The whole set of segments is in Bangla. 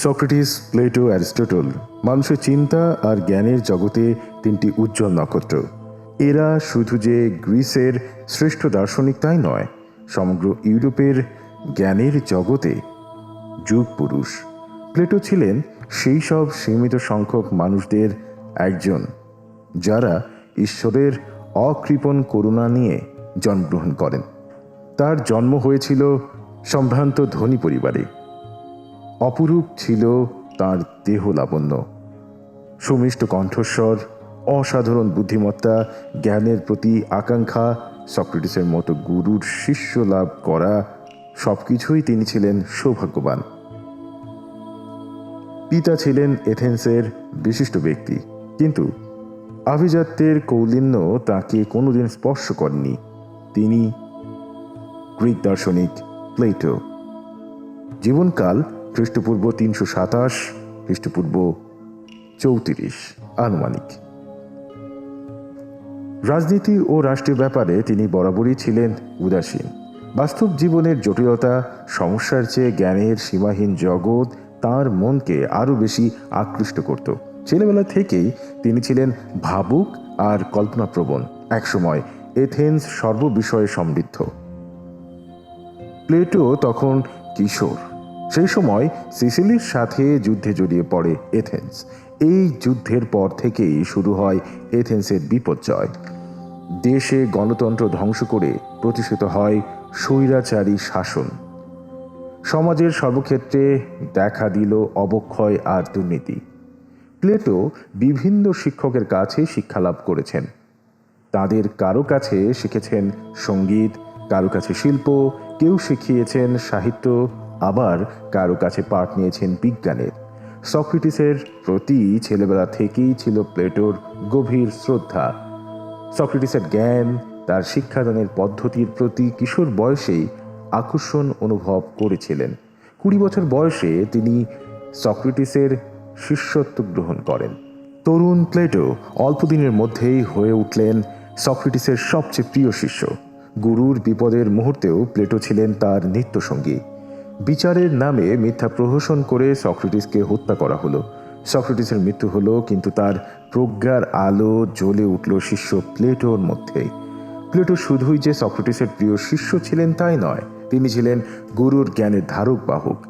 সক্রেটিস, প্লেটো, অ্যারিস্টটল, মানুষের চিন্তা আর জ্ঞানের জগতে তিনটি উজ্জ্বল নক্ষত্র। এরা শুধু যে গ্রিসের শ্রেষ্ঠ দার্শনিক তাই নয়, সমগ্র ইউরোপের জ্ঞানের জগতে যুগ পুরুষ। প্লেটো ছিলেন সেই সব সীমিত সংখ্যক মানুষদের একজন, যারা ঈশ্বরের অকৃপণ করুণা নিয়ে জন্মগ্রহণ করেন। তার জন্ম হয়েছিল সম্ভ্রান্ত ধনী পরিবারে। অপরূপ ছিল তার দেহ লাবণ্য। সুমিষ্ট কণ্ঠস্বর, অসাধারণ বুদ্ধিমত্তা, জ্ঞানের প্রতি আকাঙ্ক্ষা, সক্রেটিসের মতো গুরুর শিষ্য লাভ করা, সবকিছুই তিনি ছিলেন সৌভাগ্যবান। পিতা ছিলেন এথেন্সের বিশিষ্ট ব্যক্তি, কিন্তু আভিজাত্যের কৌলিন্য তাকে কোনোদিন স্পর্শ করেনি। তিনি গ্রিক দার্শনিক প্লেটো। জীবনকাল খ্রিস্টপূর্ব তিনশো সাতাশ খ্রিস্টপূর্ব চৌত্রিশ, আনুমানিক। রাজনীতি ও রাষ্ট্রীয় ব্যাপারে তিনি বরাবরই ছিলেন উদাসীন। বাস্তব জীবনের জটিলতা, সমস্যার চেয়ে জ্ঞানের সীমাহীন জগৎ তার মনকে আরও বেশি আকৃষ্ট করত। ছেলেবেলা থেকেই তিনি ছিলেন ভাবুক আর কল্পনাপ্রবণ, একসময় এথেন্স সর্ববিষয়ে সমৃদ্ধ। প্লেটো তখন কিশোর। সেই সময় সিসিলির সাথে যুদ্ধে জড়িয়ে পড়ে এথেন্স। এই যুদ্ধের পর থেকেই শুরু হয় এথেন্সের বিপর্যয়। দেশে গণতন্ত্র ধ্বংস করে প্রতিষ্ঠিত হয় স্বৈরাচারী শাসন। সমাজের সর্বক্ষেত্রে দেখা দিল অবক্ষয় আর দুর্নীতি। প্লেটো বিভিন্ন শিক্ষকের কাছে শিক্ষালাভ করেছেন। তাদের কারও কাছে শিখেছেন সংগীত, কারও কাছে শিল্প, কেউ শিখিয়েছেন সাহিত্য আবার কারও কাছে পাঠ নিয়েছেন বিজ্ঞানের। সক্রেটিসের প্রতি ছেলেবেলা থেকেই ছিল প্লেটোর গভীর শ্রদ্ধা। সক্রেটিসের জ্ঞান, তার শিক্ষাদানের পদ্ধতির প্রতি কিশোর বয়সেই আকর্ষণ অনুভব করেছিলেন। কুড়ি বছর বয়সে তিনি সক্রেটিসের শিষ্যত্ব গ্রহণ করেন। তরুণ প্লেটো অল্প দিনের মধ্যেই হয়ে উঠলেন সক্রেটিসের সবচেয়ে প্রিয় শিষ্য। গুরুর বিপদের মুহূর্তেও প্লেটো ছিলেন তার নিত্যসঙ্গী। বিচারের নামে মিথ্যা প্রহসন করে সক্রেটিসকে হত্যা করা হলো। সক্রেটিসের মৃত্যু হলো কিন্তু তার প্রজ্ঞার আলো জ্বলে উঠল শিষ্য প্লেটোর মধ্যে প্লেটো শুধুই যে সক্রেটিসের প্রিয় শিষ্য ছিলেন তাই নয়, তিনি ছিলেন গুরুর জ্ঞানের ধারক বাহক।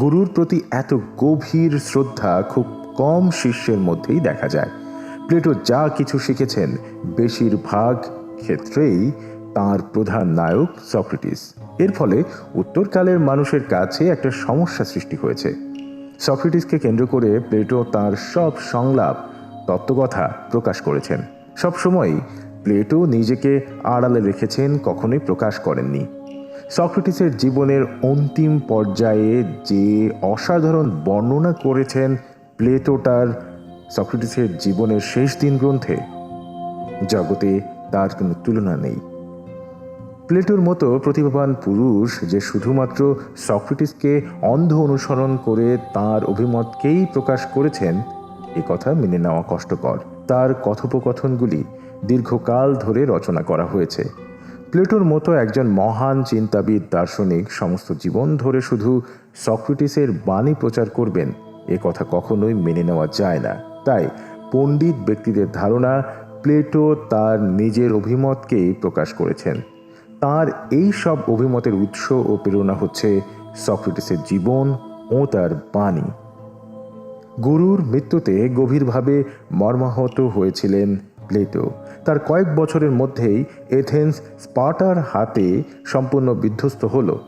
গুরুর প্রতি এত গভীর শ্রদ্ধা খুব কম শিষ্যের মধ্যেই দেখা যায়। প্লেটো যা কিছু শিখেছেন বেশিরভাগ ক্ষেত্রেই তার প্রধান নায়ক সক্রেটিস। এর ফলে উত্তরকালের মানুষের কাছে একটা সমস্যা সৃষ্টি হয়েছে। সক্রেটিসকে কেন্দ্র করে প্লেটো তার সব সংলাপ, তত্ত্বকথা প্রকাশ করেছেন। সবসময়ই প্লেটো নিজেকে আড়ালে রেখেছেন, কখনোই প্রকাশ করেননি। সক্রেটিসের জীবনের অন্তিম পর্যায়ে যে অসাধারণ বর্ণনা করেছেন প্লেটো তার সক্রেটিসের জীবনের শেষ দিন গ্রন্থে জগতে তার কোনো তুলনা নেই। প্লেটোর মতো প্রতিভাবান পুরুষ যে শুধুমাত্র সক্রেটিসকে অন্ধ অনুসরণ করে তার অভিমতকেই প্রকাশ করেছেন, এ কথা মেনে নেওয়া কষ্টকর। তার কথোপকথনগুলি দীর্ঘকাল ধরে রচনা করা হয়েছে। প্লেটোর মতো একজন মহান চিন্তাবিদ দার্শনিক সমস্ত জীবন ধরে শুধু সক্রেটিসের বাণী প্রচার করবেন, এ কথা কখনোই মেনে নেওয়া যায় না। তাই পণ্ডিত ব্যক্তিদের ধারণা, প্লেটো তার নিজের অভিমতকেই প্রকাশ করেছেন। তার এই সব অভিমতের উৎস ও প্রেরণা হচ্ছে সক্রেটিসের জীবন ও তার বাণী। গুরুর মৃত্যুতে গভীরভাবে মর্মাহত হয়েছিলেন প্লেটো। তার কয়েক বছরের মধ্যেই এথেন্স স্পার্টার হাতে সম্পূর্ণ বিধ্বস্ত হল।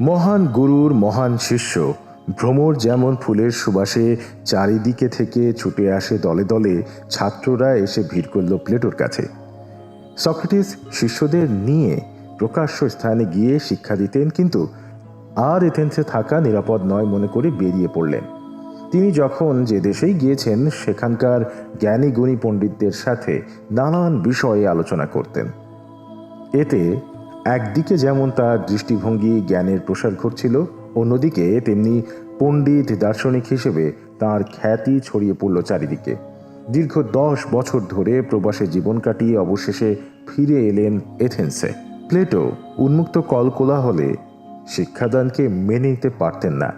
মহান গুরুর মহান শিষ্য, ভ্রমর যেমন ফুলের সুবাসে চারিদিকে থেকে ছুটে আসে দলে দলে, ছাত্ররা এসে ভিড় করল প্লেটোর কাছে। সক্রেটিস শিষ্যদের নিয়ে প্রকাশ্য স্থানে গিয়ে শিক্ষা দিতেন, কিন্তু আর এথেন্সে থাকা নিরাপদ নয় মনে করে বেরিয়ে পড়লেন। তিনি যখন যে দেশেই গিয়েছেন, সেখানকার জ্ঞানী গুণী পণ্ডিতদের সাথে নানান বিষয়ে আলোচনা করতেন। এতে একদিকে যেমন তার দৃষ্টিভঙ্গি জ্ঞানের প্রসার ঘটছিল, অন্যদিকে তেমনি পণ্ডিত দার্শনিক হিসেবে তার খ্যাতি ছড়িয়ে পড়ল চারিদিকে। দীর্ঘ দশ বছর ধরে প্রবাসে জীবন কাটিয়ে অবশেষে ফিরে এলেন এথেন্সে। প্লেটো উন্মুক্ত কলকোলাহলে শিক্ষাদানকে মেনে নিতে পারতেন না।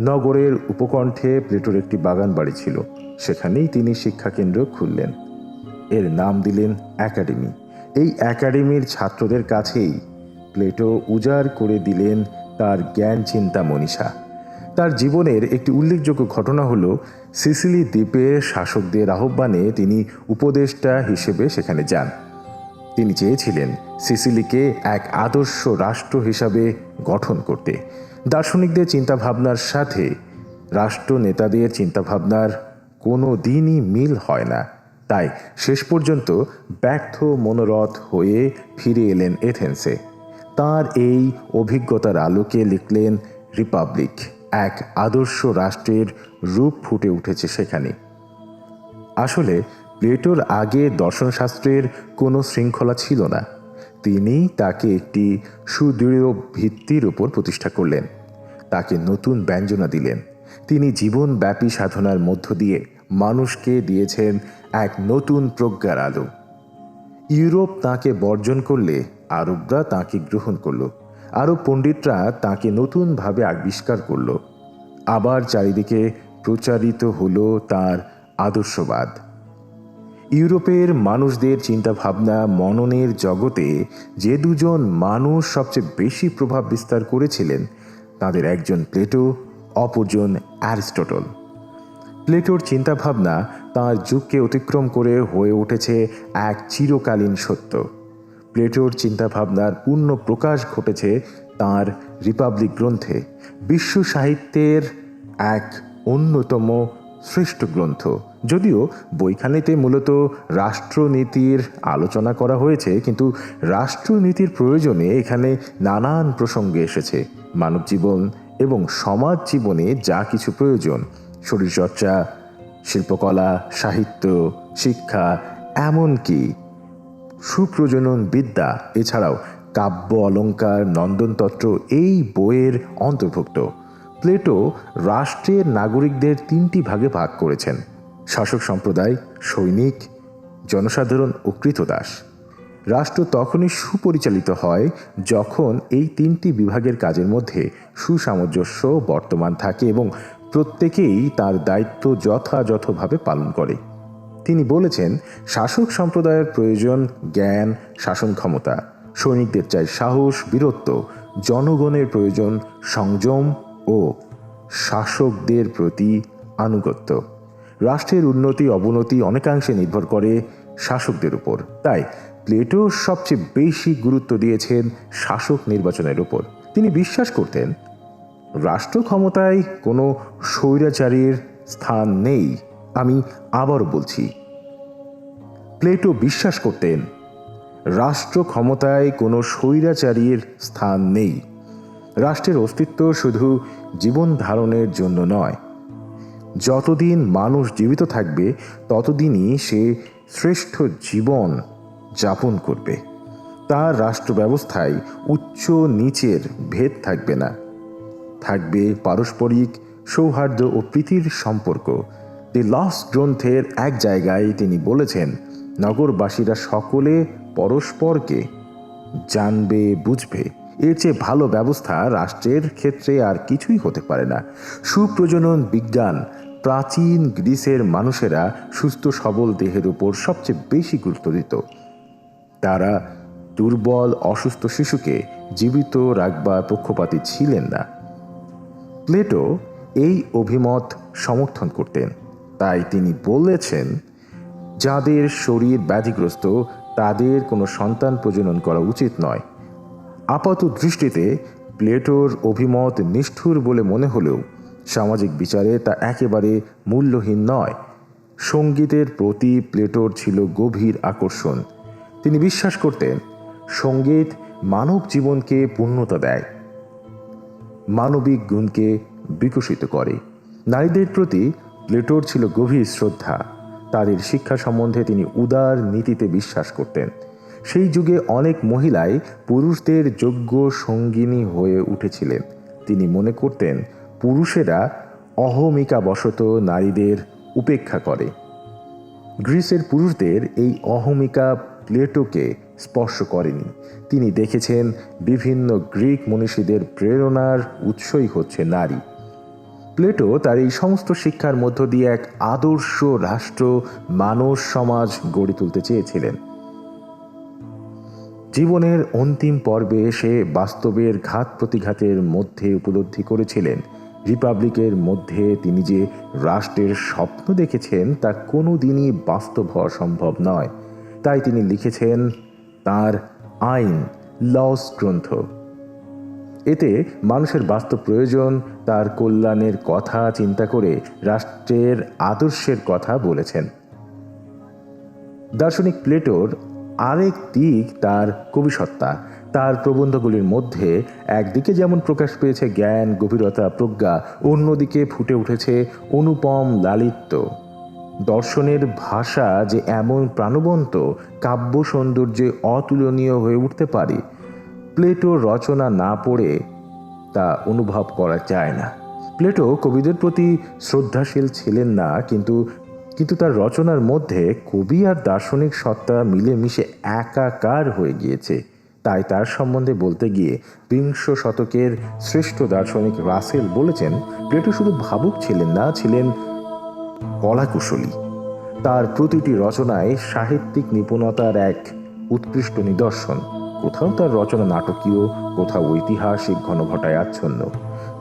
নগরের উপকণ্ঠে প্লেটোর একটি বাগান বাড়ি ছিল। সেখানেই তিনি শিক্ষাকেন্দ্র খুললেন। এর নাম দিলেন একাডেমি। এই একাডেমির ছাত্রদের কাছেই প্লেটো উজাড় করে দিলেন তার জ্ঞান চিন্তা মনীষা। তার জীবনের একটি উল্লেখযোগ্য ঘটনা হল, সিসিলি দ্বীপের শাসকদের আহ্বানে তিনি উপদেষ্টা হিসেবে সেখানে যান। তিনি চেয়েছিলেন সিসিলিকে এক আদর্শ রাষ্ট্র হিসাবে গঠন করতে। দার্শনিকদের চিন্তাভাবনার সাথে রাষ্ট্র নেতাদের চিন্তাভাবনার কোনো দিনই মিল হয় না। তাই শেষ পর্যন্ত ব্যর্থ মনোরথ হয়ে ফিরে এলেন এথেন্সে। তার এই অভিজ্ঞতার আলোকে লিখলেন রিপাবলিক, এক আদর্শ রাষ্ট্রের রূপ ফুটে উঠেছে সেখানে। আসলে প্লেটোর আগে দর্শনশাস্ত্রের কোনো শৃঙ্খলা ছিল না। তিনি তাকে একটি সুদৃঢ় ভিত্তির উপর প্রতিষ্ঠা করলেন। তাকে নতুন ব্যঞ্জনা দিলেন। তিনি জীবনব্যাপী সাধনার মধ্য দিয়ে মানুষকে দিয়েছেন এক নতুন প্রজ্ঞার আলো। ইউরোপ তাকে বর্জন করলে, আরবরা তাকে গ্রহণ করল। আরব পণ্ডিতরা তাকে নতুনভাবে আবিষ্কার করল। আবার চারিদিকে প্রচারিত হলো তার আদর্শবাদ। ইউরোপের মানুষদের চিন্তাভাবনা, মননের জগতে যে দুজন মানুষ সবচেয়ে বেশি প্রভাব বিস্তার করেছিলেন, তাদের একজন প্লেটো, অপরজন অ্যারিস্টটল। প্লেটোর চিন্তাভাবনা তার যুগকে অতিক্রম করে হয়ে উঠেছে এক চিরকালীন সত্য। প্লেটোর চিন্তাভাবনার পূর্ণ প্রকাশ ঘটেছে তার রিপাবলিক গ্রন্থে, বিশ্ব সাহিত্যের এক অন্যতম শ্রেষ্ঠ গ্রন্থ। যদিও বইখানিতে মূলত রাষ্ট্রনীতির আলোচনা করা হয়েছে, কিন্তু রাষ্ট্রনীতির প্রয়োজনে এখানে নানান প্রসঙ্গে এসেছে। মানব জীবন এবং সমাজ জীবনে যা কিছু প্রয়োজন, শরীরচর্চা, শিল্পকলা, সাহিত্য, শিক্ষা, এমনকি সুপ্রজনন বিদ্যা, এছাড়াও কাব্য, অলঙ্কার, নন্দনতত্ত্ব এই বইয়ের অন্তর্ভুক্ত। প্লেটো রাষ্ট্রের নাগরিকদের তিনটি ভাগে ভাগ করেছেন। শাসক সম্প্রদায়, সৈনিক, জনসাধারণ ও কৃতদাস। রাষ্ট্র তখনই সুপরিচালিত হয় যখন এই তিনটি বিভাগের কাজের মধ্যে সুসামঞ্জস্য বর্তমান থাকে এবং প্রত্যেকেই তার দায়িত্ব যথাযথভাবে পালন করে। তিনি বলেছেন, শাসক সম্প্রদায়ের প্রয়োজন জ্ঞান, শাসন ক্ষমতা, সৈনিকদের চাই সাহস, বীরত্ব, জনগণের প্রয়োজন সংযম ও শাসকদের প্রতি আনুগত্য। রাষ্ট্রের উন্নতি, অবনতি অনেকাংশে নির্ভর করে শাসকদের উপর। তাই প্লেটো সবচেয়ে বেশি গুরুত্ব দিয়েছেন শাসক নির্বাচনের উপর। তিনি বিশ্বাস করতেন, রাষ্ট্র ক্ষমতায় কোনো স্বৈরাচারীর স্থান নেই। আমি আবার বলছি, প্লেটো বিশ্বাস করতেন, রাষ্ট্র ক্ষমতায় কোনো স্বৈরাচারীর স্থান নেই। রাষ্ট্রের অস্তিত্ব শুধু জীবন ধারণের জন্য নয় যতদিন মানুষ জীবিত থাকবে, ততদিনই সে শ্রেষ্ঠ জীবন যাপন করবে। তার রাষ্ট্র ব্যবস্থায় উচ্চ নিচের ভেদ থাকবে না। থাকবে পারস্পরিক সৌহার্দ্য ও প্রীতির সম্পর্ক। দি লস গ্রন্থের এক জায়গায় তিনি বলেছেন, নগরবাসীরা সকলে পরস্পরকে জানবে, বুঝবে। এর চেয়ে ভালো ব্যবস্থা রাষ্ট্রের ক্ষেত্রে আর কিছুই হতে পারে না। সুপ্রজনন বিজ্ঞান প্রাচীন গ্রিসের মানুষেরা সুস্থ সবল দেহের উপর সবচেয়ে বেশি গুরুত্ব দিত। তারা দুর্বল, অসুস্থ শিশুকে জীবিত রাখবার পক্ষপাতী ছিলেন না। প্লেটো এই অভিমত সমর্থন করতেন। তাই তিনি বলেছেন, যাদের শরীর ব্যাধিগ্রস্ত, তাদের কোনো সন্তান প্রজনন করা উচিত নয়। আপাত দৃষ্টিতে প্লেটোর অভিমত নিষ্ঠুর বলে মনে হলেও সামাজিক বিচারে তা একেবারে মূল্যহীন নয়। সঙ্গীতের প্রতি প্লেটোর ছিল গভীর আকর্ষণ। তিনি বিশ্বাস করতেন, সংগীত মানব জীবনকে পূর্ণতা দেয়। মানবিক গুণকে বিকশিত করে। নারীদের প্রতি প্লেটোর ছিল গভীর শ্রদ্ধা। তাদের শিক্ষা সম্বন্ধে তিনি উদার নীতিতে বিশ্বাস করতেন। সেই যুগে অনেক মহিলাই পুরুষদের যোগ্য সঙ্গিনী হয়ে উঠেছিলেন। তিনি মনে করতেন পুরুষেরা অহমিকা বশত নারীদের উপেক্ষা করে। গ্রিসের পুরুষদের এই অহমিকা প্লেটোকে স্পর্শ করেনি। তিনি দেখেছেন বিভিন্ন গ্রিক মনীষীদের প্রেরণার উৎসই হচ্ছে নারী। প্লেটো তার এই সমস্ত শিক্ষার মধ্য দিয়ে এক আদর্শ রাষ্ট্র, মানব সমাজ গড়ে তুলতে চেয়েছিলেন। জীবনের অন্তিম পর্বে এসে বাস্তবের ঘাত প্রতিঘাতের মধ্যে উপলব্ধি করেছিলেন। রিপাবলিকের মধ্যে তিনি যে রাষ্ট্রের স্বপ্ন দেখেছেন, তা কোনো দিনই বাস্তব হওয়া সম্ভব নয়। তাই তিনি লিখেছেন তার আইন, লস গ্রন্থ। এতে মানুষের বাস্তব প্রয়োজন, তার কল্যাণের কথা চিন্তা করে রাষ্ট্রের আদর্শের কথা বলেছেন। দার্শনিক প্লেটোর আরেক দিক তার কবিসত্তা। তার প্রবন্ধগুলির মধ্যে একদিকে যেমন প্রকাশ পেয়েছে জ্ঞান, গভীরতা, প্রজ্ঞা, অন্যদিকে ফুটে উঠেছে অনুপম লালিত্য। দর্শনের ভাষা যে এমন প্রাণবন্ত, কাব্য সৌন্দর্যে অতুলনীয় হয়ে উঠতে পারে। প্লেটো রচনা না পড়ে তা অনুভব করা যায় না। প্লেটো কবিদের প্রতি শ্রদ্ধাশীল ছিলেন না, কিন্তু কিন্তু তার রচনার মধ্যে কবি আর দার্শনিক সত্তা মিলেমিশে একাকার হয়ে গিয়েছে। তাই তার সম্বন্ধে বলতে গিয়ে বিংশ শতকের শ্রেষ্ঠ দার্শনিক রাসেল বলেছেন, প্লেটো শুধু ভাবুক ছিলেন না, ছিলেন কলাকুশলী। তার প্রতিটি রচনায় সাহিত্যিক নিপুণতার এক উৎকৃষ্ট নিদর্শন। কোথাও তার রচনা নাটকীয়, কোথাও ঐতিহাসিক ঘনঘটায় আচ্ছন্ন।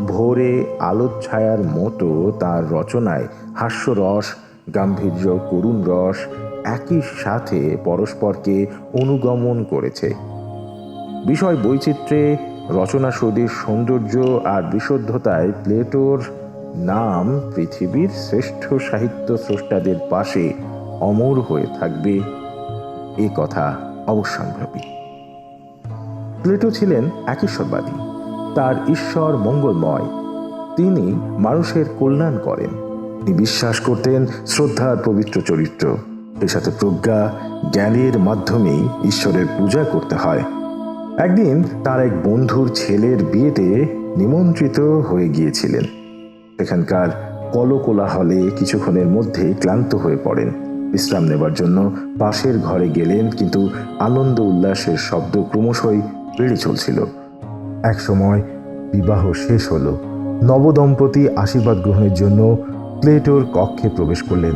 ভোরে আলোচ্ছায়ার মতো তার রচনায় হাস্যরস, গাম্ভীর্য, করুণ রস একই সাথে পরস্পরকে অনুগমন করেছে। বিষয় বৈচিত্র্যে রচনাশৈলীর সৌন্দর্য আর বিশুদ্ধতায় প্লেটোর নাম পৃথিবীর শ্রেষ্ঠ সাহিত্য স্রষ্টাদের পাশে অমর হয়ে থাকবে। এ কথা অবশ্যম্ভাবী। প্লেটো ছিলেন একেশ্বরবাদী। তার ঈশ্বর মঙ্গলময়। তিনি মানুষের কল্যাণ করেন। তিনি বিশ্বাস করতেন শ্রদ্ধার পবিত্র চরিত্র। এর সাথে প্রজ্ঞা, জ্ঞানের মাধ্যমেই ঈশ্বরের পূজা করতে হয়। একদিন তার এক বন্ধুর ছেলের বিয়েতে নিমন্ত্রিত হয়ে গিয়েছিলেন। সেখানকার কলকোলাহলে কিছুক্ষণের মধ্যে ক্লান্ত হয়ে পড়েন। বিশ্রাম নেবার জন্য পাশের ঘরে গেলেন, কিন্তু আনন্দ উল্লাসের শব্দ ক্রমশই বেড়ে চলছিল। একসময় বিবাহ শেষ হলো। নবদম্পতি আশীর্বাদ গ্রহণের জন্য প্লেটোর কক্ষে প্রবেশ করলেন।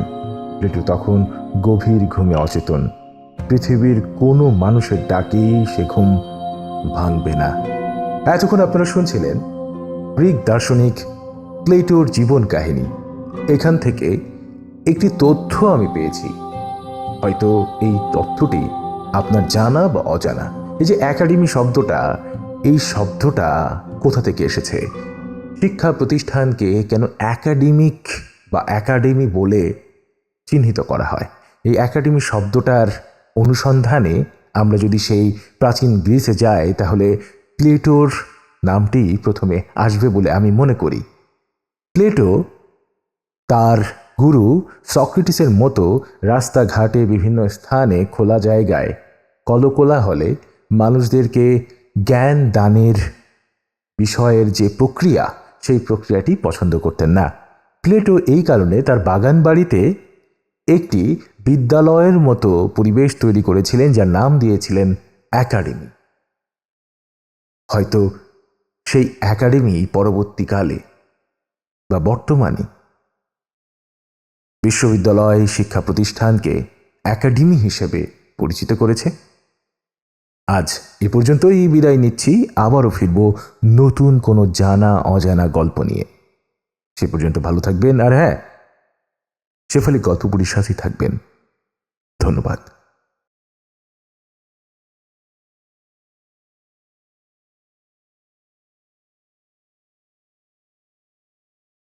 প্লেটো তখন গভীর ঘুমে অচেতন। পৃথিবীর কোনো মানুষের ডাকেই সে ঘুম ভাঙবে না। এতক্ষণ আপনারা শুনছিলেন গ্রিক দার্শনিক প্লেটোর জীবন কাহিনী। এখান থেকে একটি তথ্য আমি পেয়েছি। হয়তো এই তথ্যটি আপনার জানা বা অজানা। এই যে একাডেমি শব্দটা, এই শব্দটা কোথা থেকে এসেছে? শিক্ষা প্রতিষ্ঠানকে কেন একাডেমিক বা একাডেমি বলে চিহ্নিত করা হয়? এই একাডেমি শব্দটার অনুসন্ধানে আমরা যদি সেই প্রাচীন গ্রিসে যাই, তাহলে প্লেটোর নামটি প্রথমে আসবে বলে আমি মনে করি। প্লেটো তার গুরু সক্রেটিসের মতো রাস্তাঘাটে বিভিন্ন স্থানে খোলা জায়গায় কলকোলা হলে মানুষদেরকে জ্ঞান দানের বিষয়ের যে প্রক্রিয়া, সেই প্রক্রিয়াটি পছন্দ করতেন না। প্লেটো এই কারণে তার বাগান বাড়িতে একটি বিদ্যালয়ের মতো পরিবেশ তৈরি করেছিলেন, যার নাম দিয়েছিলেন একাডেমি। হয়তো সেই একাডেমি পরবর্তীকালে বা বর্তমানে বিশ্ববিদ্যালয় শিক্ষা প্রতিষ্ঠানকে একাডেমি হিসেবে পরিচিত করেছে। আজ এ পর্যন্তই বিদায় নিচ্ছি। আবারও ফিরব নতুন কোনো জানা, অজানা গল্প নিয়ে। সে পর্যন্ত ভালো থাকবেন। আর হ্যাঁ শেফালি গল্পপুরীর সাথে থাকবেন। ধন্যবাদ।